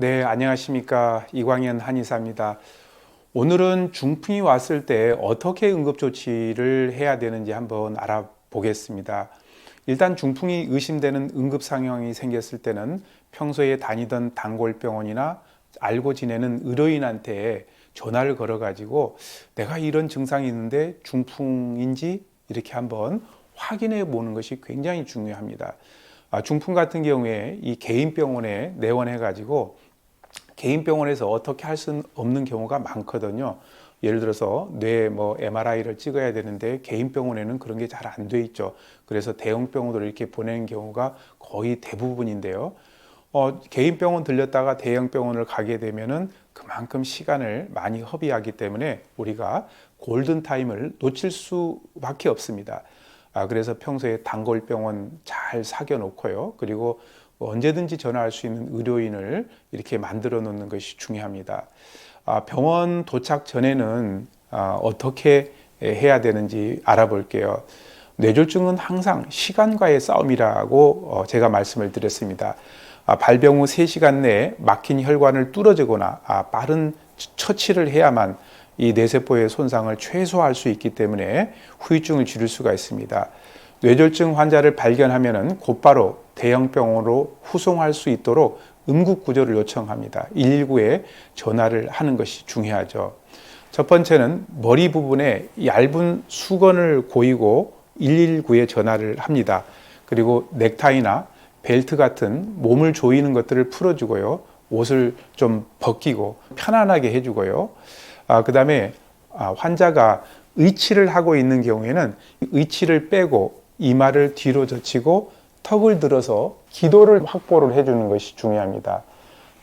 네, 안녕하십니까. 이광현 한의사입니다. 오늘은 중풍이 왔을 때 어떻게 응급조치를 해야 되는지 한번 알아보겠습니다. 일단 중풍이 의심되는 응급 상황이 생겼을 때는 평소에 다니던 단골병원이나 알고 지내는 의료인한테 전화를 걸어가지고 내가 이런 증상이 있는데 중풍인지 이렇게 한번 확인해 보는 것이 굉장히 중요합니다. 아, 중풍 같은 경우에 이 개인 병원에 내원해 가지고 개인 병원에서 어떻게 할 수 없는 경우가 많거든요. 예를 들어서 뇌 뭐 MRI를 찍어야 되는데 개인 병원에는 그런 게 잘 안 돼 있죠. 그래서 대형 병원으로 이렇게 보내는 경우가 거의 대부분인데요. 어, 개인 병원 들렸다가 대형 병원을 가게 되면은 그만큼 시간을 많이 허비하기 때문에 우리가 골든 타임을 놓칠 수밖에 없습니다. 아, 그래서 평소에 단골 병원 잘 사겨 놓고요. 그리고 언제든지 전화할 수 있는 의료인을 이렇게 만들어 놓는 것이 중요합니다. 아, 병원 도착 전에는 아, 어떻게 해야 되는지 알아볼게요. 뇌졸중은 항상 시간과의 싸움이라고 어, 제가 말씀을 드렸습니다. 아, 발병 후 3시간 내에 막힌 혈관을 뚫어주거나 아, 빠른 처치를 해야만 이 뇌세포의 손상을 최소화할 수 있기 때문에 후유증을 줄일 수가 있습니다. 뇌졸중 환자를 발견하면 곧바로 대형 병원으로 후송할 수 있도록 응급 구조를 요청합니다. 119에 전화를 하는 것이 중요하죠. 첫 번째는 머리 부분에 얇은 수건을 고이고 119에 전화를 합니다. 그리고 넥타이나 벨트 같은 몸을 조이는 것들을 풀어주고요. 옷을 좀 벗기고 편안하게 해주고요. 아, 그 다음에 아, 환자가 의치를 하고 있는 경우에는 의치를 빼고 이마를 뒤로 젖히고 턱을 들어서 기도를 확보를 해주는 것이 중요합니다.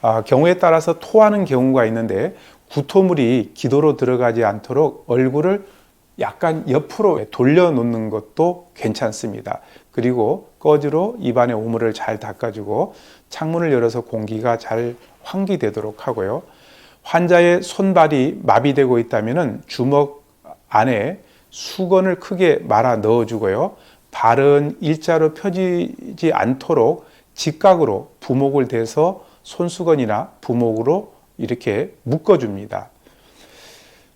아, 경우에 따라서 토하는 경우가 있는데 구토물이 기도로 들어가지 않도록 얼굴을 약간 옆으로 돌려놓는 것도 괜찮습니다. 그리고 꺼지로 입안에 오물을 잘 닦아주고 창문을 열어서 공기가 잘 환기되도록 하고요. 환자의 손발이 마비되고 있다면 주먹 안에 수건을 크게 말아 넣어주고요. 발은 일자로 펴지지 않도록 직각으로 부목을 대서 손수건이나 부목으로 이렇게 묶어줍니다.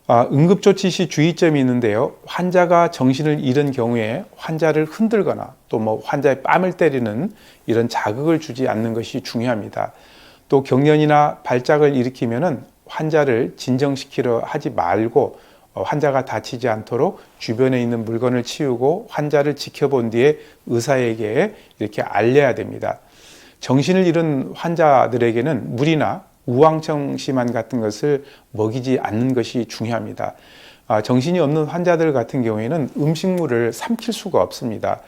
아, 응급조치 시 주의점이 있는데요. 환자가 정신을 잃은 경우에 환자를 흔들거나 또 뭐 환자의 뺨을 때리는 이런 자극을 주지 않는 것이 중요합니다. 또 경련이나 발작을 일으키면은 환자를 진정시키려 하지 말고 어, 환자가 다치지 않도록 주변에 있는 물건을 치우고 환자를 지켜본 뒤에 의사에게 이렇게 알려야 됩니다. 정신을 잃은 환자들에게는 물이나 우황청심환 같은 것을 먹이지 않는 것이 중요합니다. 아, 정신이 없는 환자들 같은 경우에는 음식물을 삼킬 수가 없습니다.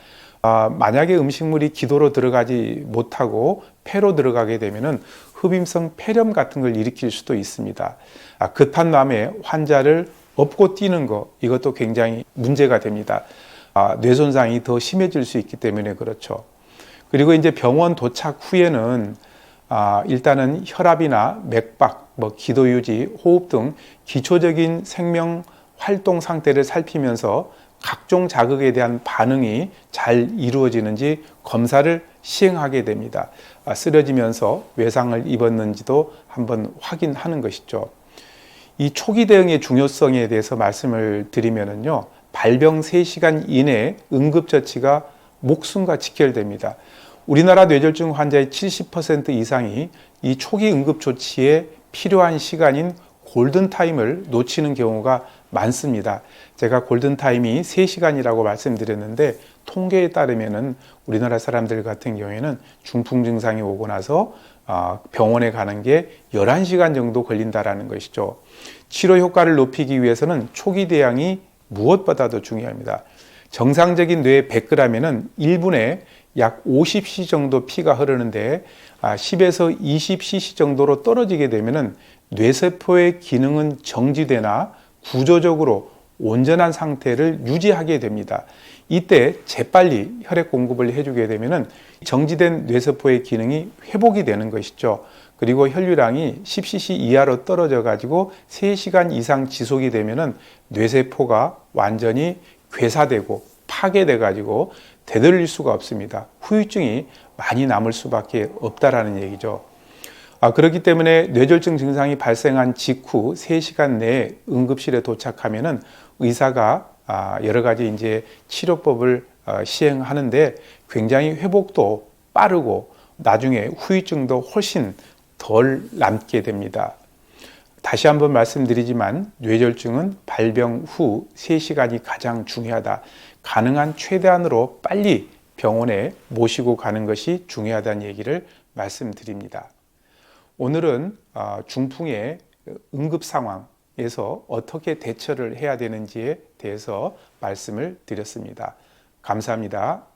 아, 만약에 음식물이 기도로 들어가지 못하고 폐로 들어가게 되면은 흡임성 폐렴 같은 걸 일으킬 수도 있습니다. 아, 급한 마음에 환자를 업고 뛰는 것 이것도 굉장히 문제가 됩니다. 아, 뇌 손상이 더 심해질 수 있기 때문에 그렇죠. 그리고 이제 병원 도착 후에는 아, 일단은 혈압이나 맥박, 뭐 기도 유지, 호흡 등 기초적인 생명 활동 상태를 살피면서 각종 자극에 대한 반응이 잘 이루어지는지 검사를 시행하게 됩니다. 아, 쓰러지면서 외상을 입었는지도 한번 확인하는 것이죠. 이 초기 대응의 중요성에 대해서 말씀을 드리면은요, 발병 3시간 이내에 응급처치가 목숨과 직결됩니다. 우리나라 뇌졸중 환자의 70% 이상이 이 초기 응급 조치에 필요한 시간인 골든타임을 놓치는 경우가 많습니다. 제가 골든타임이 3시간이라고 말씀드렸는데 통계에 따르면은 우리나라 사람들 같은 경우에는 중풍 증상이 오고 나서 아, 병원에 가는 게 11시간 정도 걸린다라는 것이죠. 치료 효과를 높이기 위해서는 초기 대응이 무엇보다도 중요합니다. 정상적인 뇌 100g에는 1분에 약 50cc 정도 피가 흐르는데 10에서 아, 20cc 정도로 떨어지게 되면은 뇌세포의 기능은 정지되나 구조적으로 온전한 상태를 유지하게 됩니다. 이때 재빨리 혈액 공급을 해주게 되면은 정지된 뇌세포의 기능이 회복이 되는 것이죠. 그리고 혈류량이 10cc 이하로 떨어져 가지고 3시간 이상 지속이 되면은 뇌세포가 완전히 괴사되고 파괴돼 가지고 되돌릴 수가 없습니다. 후유증이 많이 남을 수밖에 없다라는 얘기죠. 아, 그렇기 때문에 뇌졸중 증상이 발생한 직후 3시간 내에 응급실에 도착하면은 의사가 아, 여러 가지 이제 치료법을 어, 시행하는데 굉장히 회복도 빠르고 나중에 후유증도 훨씬 덜 남게 됩니다. 다시 한번 말씀드리지만 뇌졸중은 발병 후 3시간이 가장 중요하다. 가능한 최대한으로 빨리 병원에 모시고 가는 것이 중요하다는 얘기를 말씀드립니다. 오늘은 어, 중풍의 응급 상황에서 어떻게 대처를 해야 되는지에 대해서 말씀을 드렸습니다. 감사합니다.